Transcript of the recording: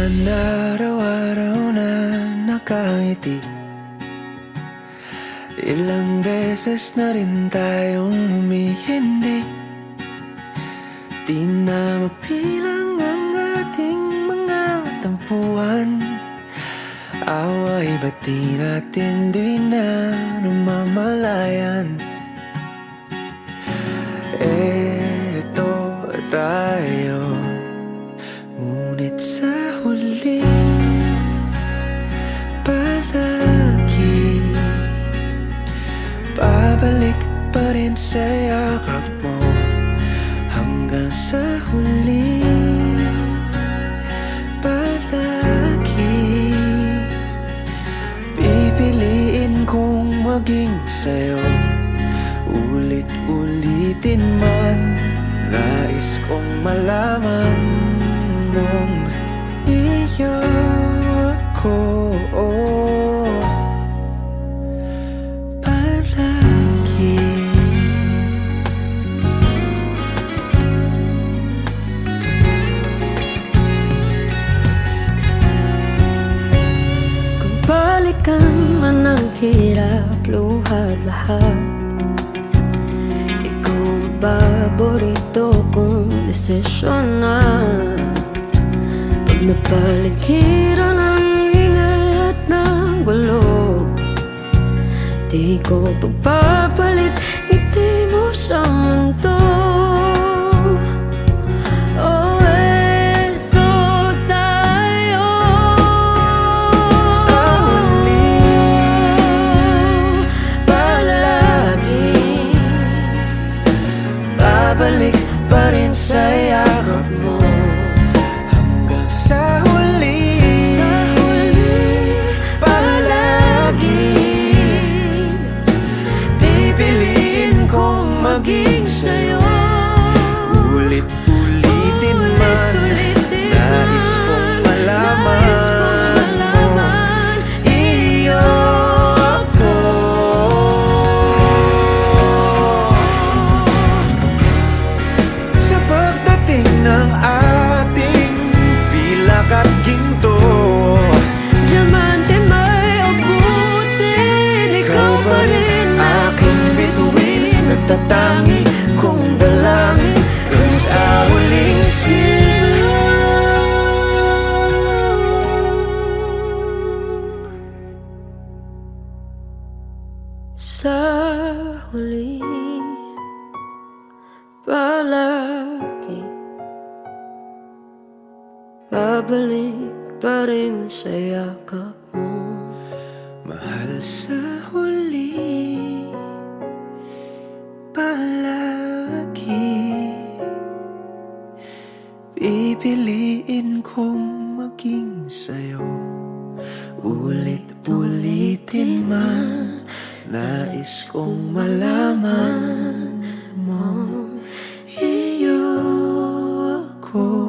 naman araw-araw na nakangiti. Ilang beses na rin tayong humihindi. Di na mapilang ang ating mga tampuhan. Away ba't di natin di na namamalayan? Eto pa rin sa yakap mo Hanggang sa huli. Palagi Pipiliin kong maging sa'yo. Ulit-ulitin man Nais kong malaman Nung iyo ako balikan man ang hirap, luhat lahat. Ikaw ang paborito kong desisyon na Pag napaligiran ang ingay at ng gulo Di ko pagpapalit, ngiti mo sa pa rin sa Sa huli Palagi Babalik pa rin sa yakap mo. Mahal sa huli Palagi Pipiliin kong maging sa'yo. Ulit-ulitin man Nais kong malaman mo iyo ako.